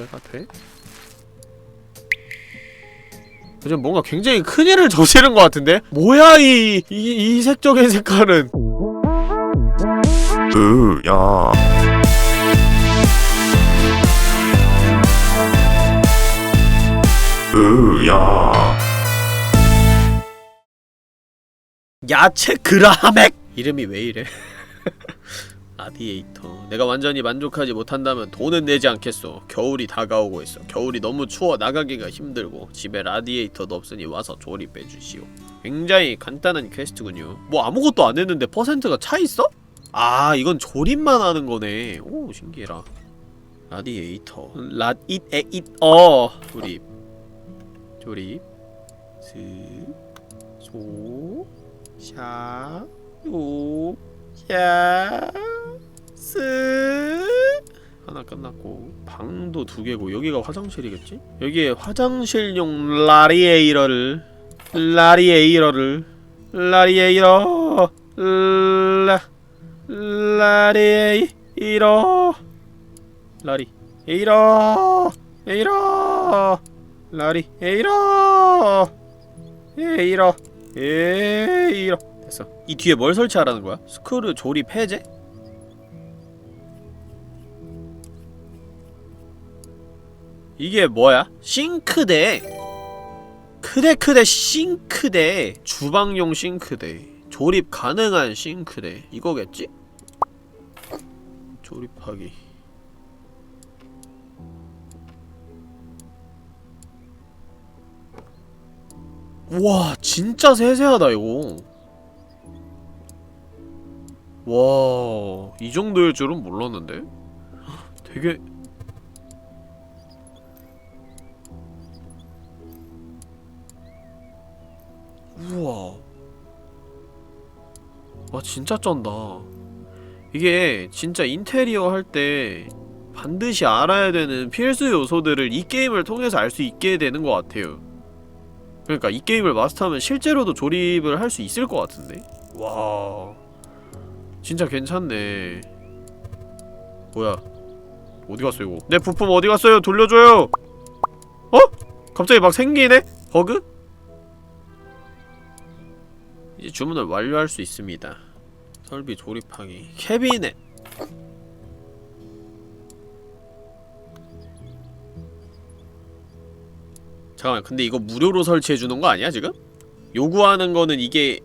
도배가 돼? 요즘 뭔가 굉장히 큰일을 저지른 것 같은데? 뭐야 이, 이 이색적인 색깔은 으야 으야 야채 그라맥 이름이 왜 이래? 라디에이터. 내가 완전히 만족하지 못한다면 돈은 내지 않겠소. 겨울이 다가오고 있어. 겨울이 너무 추워 나가기가 힘들고 집에 라디에이터도 없으니 와서 조립해 주시오. 굉장히 간단한 퀘스트군요. 뭐 아무것도 안 했는데 퍼센트가 차 있어? 아 이건 조립만 하는 거네. 오 신기해라. 라디에이터. 랏잇에잇어. 조립. 조립. 스소 샤, 요, 샤, 스 하나 끝났고 방도 두 개고 여기가 화장실이겠지? 여기에 화장실용 라리에이러를 라리에이러를 라리에이러 라 라리에이러 라리 에이러 에이러 라리 에이러 에이러 에이러 됐어 이 뒤에 뭘 설치하라는 거야? 스크류 조립 해제? 이게 뭐야? 싱크대 크대 크대 싱크대 주방용 싱크대 조립 가능한 싱크대 이거겠지? 조립하기 와 진짜 세세하다 이거 와, 이 정도일 줄은 몰랐는데? 되게 와 진짜 쩐다. 이게 진짜 인테리어 할 때 반드시 알아야 되는 필수 요소들을 이 게임을 통해서 알 수 있게 되는 것 같아요. 그러니까 이 게임을 마스터하면 실제로도 조립을 할 수 있을 것 같은데? 와 진짜 괜찮네. 뭐야? 어디 갔어 이거? 내 부품 어디 갔어요? 돌려줘요! 어? 갑자기 막 생기네? 버그? 이제 주문을 완료할 수 있습니다 설비 조립하기 캐비넷 잠깐만 근데 이거 무료로 설치해주는 거 아니야 지금? 요구하는 거는 이게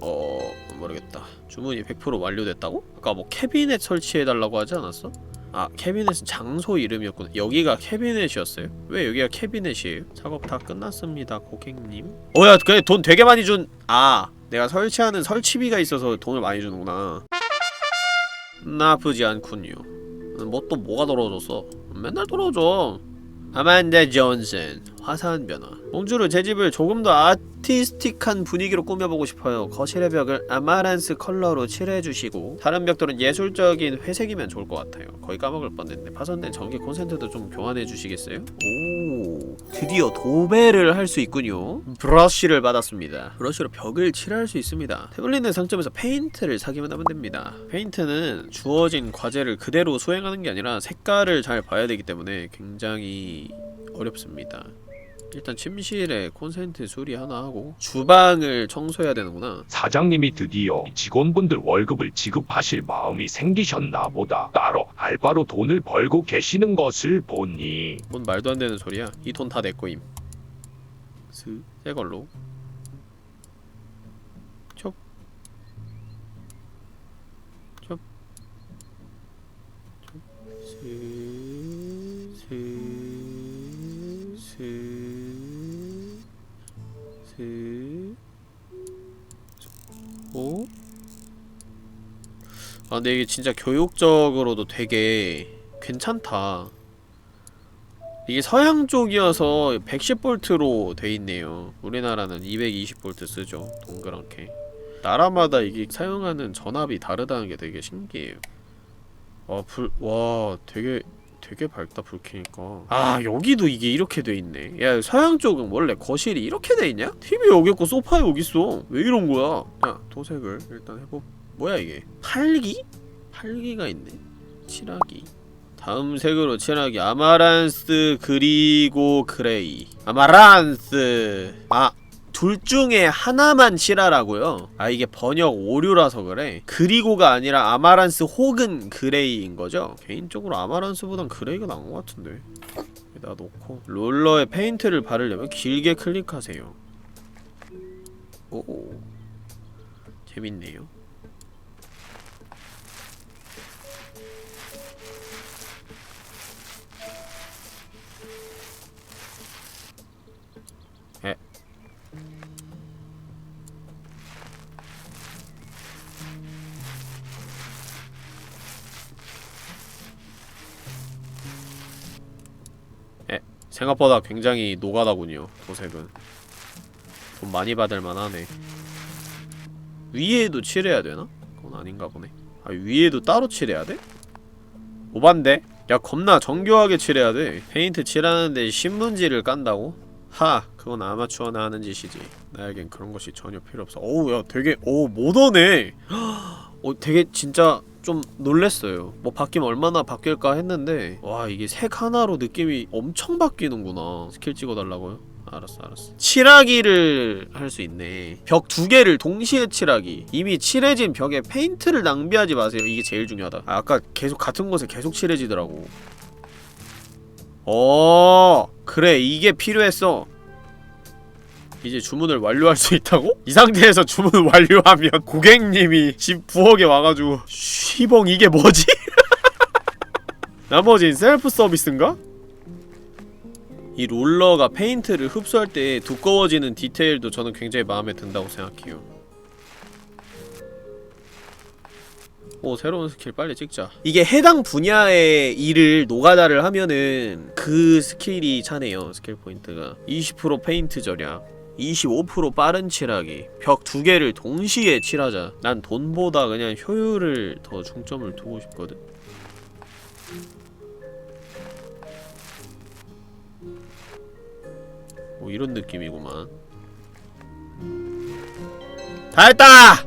어... 모르겠다 주문이 100% 완료됐다고? 아까 뭐 캐비넷 설치해달라고 하지 않았어? 아 캐비넷은 장소 이름이었구나. 여기가 캐비넷이었어요? 왜 여기가 캐비넷이에요? 작업 다 끝났습니다 고객님. 어야 그래 돈 되게 많이 준... 아 내가 설치하는 설치비가 있어서 돈을 많이 주는구나. 나쁘지 않군요. 뭐 또 뭐가 떨어졌어? 맨날 떨어져 아만다 존슨 화사한 변화. 몽주르 제 집을 조금 더 아티스틱한 분위기로 꾸며보고 싶어요. 거실의 벽을 아마란스 컬러로 칠해주시고 다른 벽돌은 예술적인 회색이면 좋을 것 같아요. 거의 까먹을 뻔했네. 파손된 전기 콘센트도 좀 교환해주시겠어요? 오 드디어 도배를 할 수 있군요. 브러쉬를 받았습니다. 브러쉬로 벽을 칠할 수 있습니다. 태블릿의 상점에서 페인트를 사기만 하면 됩니다. 페인트는 주어진 과제를 그대로 수행하는 게 아니라 색깔을 잘 봐야 되기 때문에 굉장히 어렵습니다. 일단 침실에 콘센트 수리 하나 하고 주방을 청소해야 되는구나. 사장님이 드디어 직원분들 월급을 지급하실 마음이 생기셨나 보다 따로 알바로 돈을 벌고 계시는 것을 보니 뭔 말도 안 되는 소리야. 이 돈 다 내 거임. 스, 새 걸로. 촉. 촉. 촉. 스, 스. 오. 아, 근데 이게 진짜 교육적으로도 되게 괜찮다. 이게 서양 쪽이어서 110V로 돼 있네요. 우리나라는 220V 쓰죠. 동그랗게. 나라마다 이게 사용하는 전압이 다르다는 게 되게 신기해요. 와, 불, 와, 되게, 되게 밝다, 불 켜니까. 아, 여기도 이게 이렇게 돼 있네. 야, 서양 쪽은 원래 거실이 이렇게 돼 있냐? TV 여기 있고 소파 여기 있어. 왜 이런 거야? 자, 도색을 일단 해보, 뭐야 이게? 팔기? 팔기가 있네. 칠하기. 다음 색으로 칠하기 아마란스 그리고 그레이 아마란스 아 둘 중에 하나만 칠하라고요? 아 이게 번역 오류라서 그래. 그리고가 아니라 아마란스 혹은 그레이인 거죠? 개인적으로 아마란스보단 그레이가 나은 것 같은데. 여기다 놓고 롤러에 페인트를 바르려면 길게 클릭하세요. 오. 재밌네요 생각보다 굉장히 노가다군요 도색은 돈 많이 받을 만하네 위에도 칠해야 되나? 그건 아닌가 보네 아 위에도 따로 칠해야 돼? 오반데? 야 겁나 정교하게 칠해야 돼 페인트 칠하는데 신문지를 깐다고? 하 그건 아마추어나 하는 짓이지 나에겐 그런 것이 전혀 필요 없어 어우 야 되게 오 모던해 어 되게 진짜 좀 놀랬어요. 뭐 바뀌면 얼마나 바뀔까 했는데 와 이게 색 하나로 느낌이 엄청 바뀌는구나. 스킬 찍어달라고요? 알았어 알았어. 칠하기를 할 수 있네. 벽 두 개를 동시에 칠하기. 이미 칠해진 벽에 페인트를 낭비하지 마세요. 이게 제일 중요하다. 아, 아까 계속 같은 곳에 계속 칠해지더라고. 어 그래 이게 필요했어. 이제 주문을 완료할 수 있다고? 이 상태에서 주문 완료하면 고객님이 집 부엌에 와가지고 쉬봉 이게 뭐지? 나머진 셀프 서비스인가? 이 롤러가 페인트를 흡수할 때 두꺼워지는 디테일도 저는 굉장히 마음에 든다고 생각해요 오 새로운 스킬 빨리 찍자 이게 해당 분야의 일을 노가다를 하면은 그 스킬이 차네요 스킬 포인트가 20% 페인트 절약 25% 빠른 칠하기 벽 두 개를 동시에 칠하자. 난 돈보다 그냥 효율을 더 중점을 두고 싶거든. 뭐 이런 느낌이구만 다 했다!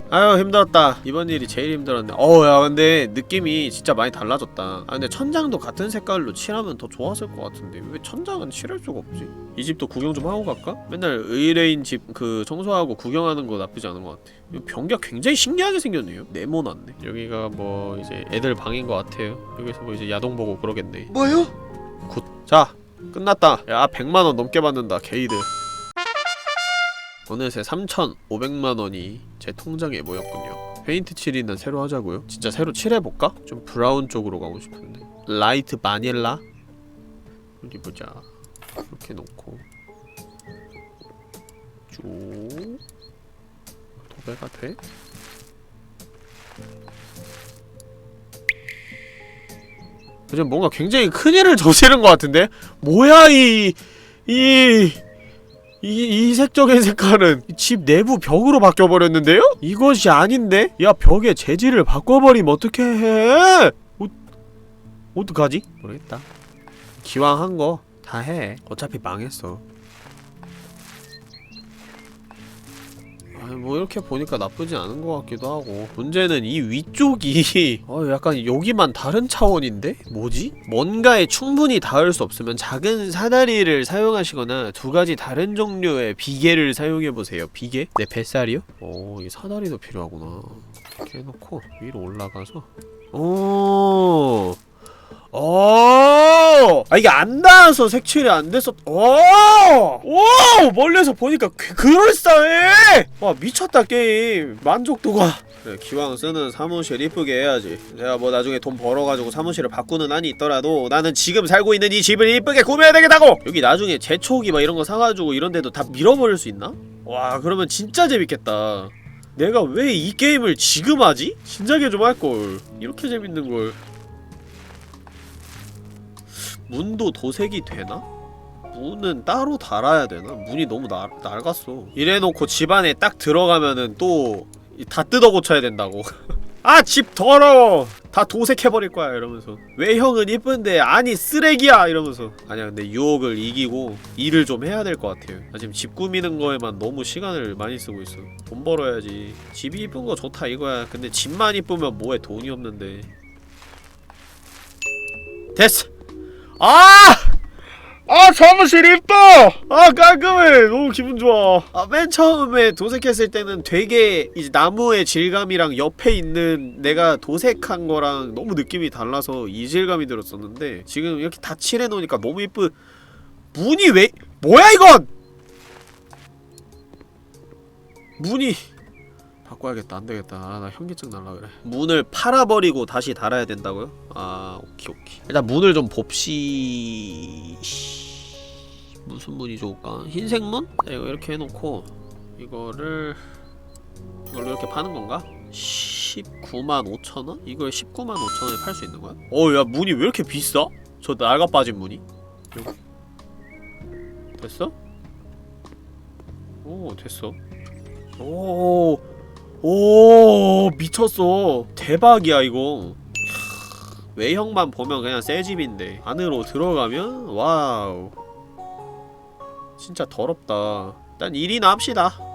아유 힘들었다 이번 일이 제일 힘들었네 어야 근데 느낌이 진짜 많이 달라졌다 아 근데 천장도 같은 색깔로 칠하면 더 좋았을 것 같은데 왜 천장은 칠할 수가 없지? 이 집도 구경 좀 하고 갈까? 맨날 의뢰인 집 그 청소하고 구경하는 거 나쁘지 않은 것 같아 이 변기가 굉장히 신기하게 생겼네요 네모났네 여기가 뭐 이제 애들 방인 것 같아요 여기서 뭐 이제 야동 보고 그러겠네 뭐요? 굿. 자, 끝났다. 야, 100만원 넘게 받는다, 게이드. 어느새 3,500만 원이 제 통장에 모였군요. 페인트 칠이는 새로 하자고요? 진짜 새로 칠해볼까? 좀 브라운 쪽으로 가고 싶은데. 라이트 바닐라? 어디 보자. 이렇게 놓고. 쭉. 도배가 돼? 요즘 뭔가 굉장히 큰일을 저지른 것 같은데? 뭐야 이... 이... 이, 이 색적인 색깔은 집 내부 벽으로 바뀌어버렸는데요? 이것이 아닌데? 야 벽에 재질을 바꿔버리면 어떻게 해? 어, 어떡하지? 모르겠다 기왕 한 거 다 해 어차피 망했어 뭐 이렇게 보니까 나쁘지 않은 것 같기도 하고 문제는 이 위쪽이 어 약간 여기만 다른 차원인데? 뭐지? 뭔가에 충분히 닿을 수 없으면 작은 사다리를 사용하시거나 두 가지 다른 종류의 비계를 사용해보세요 비계? 내 뱃살이요? 오, 이 사다리도 필요하구나 이렇게 해놓고 위로 올라가서 오 오! 아 이게 안 닿아서 색칠이 안 됐었. 오! 오! 멀리서 보니까 그, 그럴싸해. 와 미쳤다 게임. 만족도가. 그래 기왕 쓰는 사무실 이쁘게 해야지. 내가 뭐 나중에 돈 벌어가지고 사무실을 바꾸는 한이 있더라도 나는 지금 살고 있는 이 집을 이쁘게 꾸며야 되겠다고. 여기 나중에 제초기 막 이런 거 사가지고 이런 데도 다 밀어버릴 수 있나? 와 그러면 진짜 재밌겠다. 내가 왜 이 게임을 지금 하지? 진작에 좀 할걸. 이렇게 재밌는 걸. 문도 도색이 되나? 문은 따로 달아야 되나? 문이 너무 날, 낡았어. 이래놓고 집 안에 딱 들어가면은 또 다 뜯어 고쳐야 된다고. 아 집 더러워! 다 도색해버릴 거야 이러면서. 외형은 이쁜데 아니 쓰레기야! 이러면서. 아니야 근데 유혹을 이기고 일을 좀 해야 될 것 같아요. 나 지금 집 꾸미는 거에만 너무 시간을 많이 쓰고 있어. 돈 벌어야지. 집이 이쁜 거 좋다 이거야. 근데 집만 이쁘면 뭐해 돈이 없는데. 됐어 아! 아 사무실 이뻐! 아 깔끔해 너무 기분 좋아 아 맨 처음에 도색했을 때는 되게 이제 나무의 질감이랑 옆에 있는 내가 도색한 거랑 너무 느낌이 달라서 이질감이 들었었는데 지금 이렇게 다 칠해놓으니까 너무 이쁘 문이 왜 뭐야 이건! 문이 바꿔야겠다 안 되겠다 아, 나 현기증 날라 그래 문을 팔아버리고 다시 달아야 된다고요? 아 오케이 오케이 일단 문을 좀 봅시 무슨 문이 좋을까? 흰색 문? 네, 이거 이렇게 해놓고 이거를 이걸로 이렇게 파는 건가? 19만 5천 원? 이걸 19만 5천 원에 팔 수 있는 거야? 어야 문이 왜 이렇게 비싸? 저 낡아 빠진 문이 이거. 됐어? 오 됐어 오, 오 미쳤어. 대박이야 이거. 캬, 외형만 보면 그냥 새 집인데 안으로 들어가면 와우. 진짜 더럽다. 일단 일이나 합시다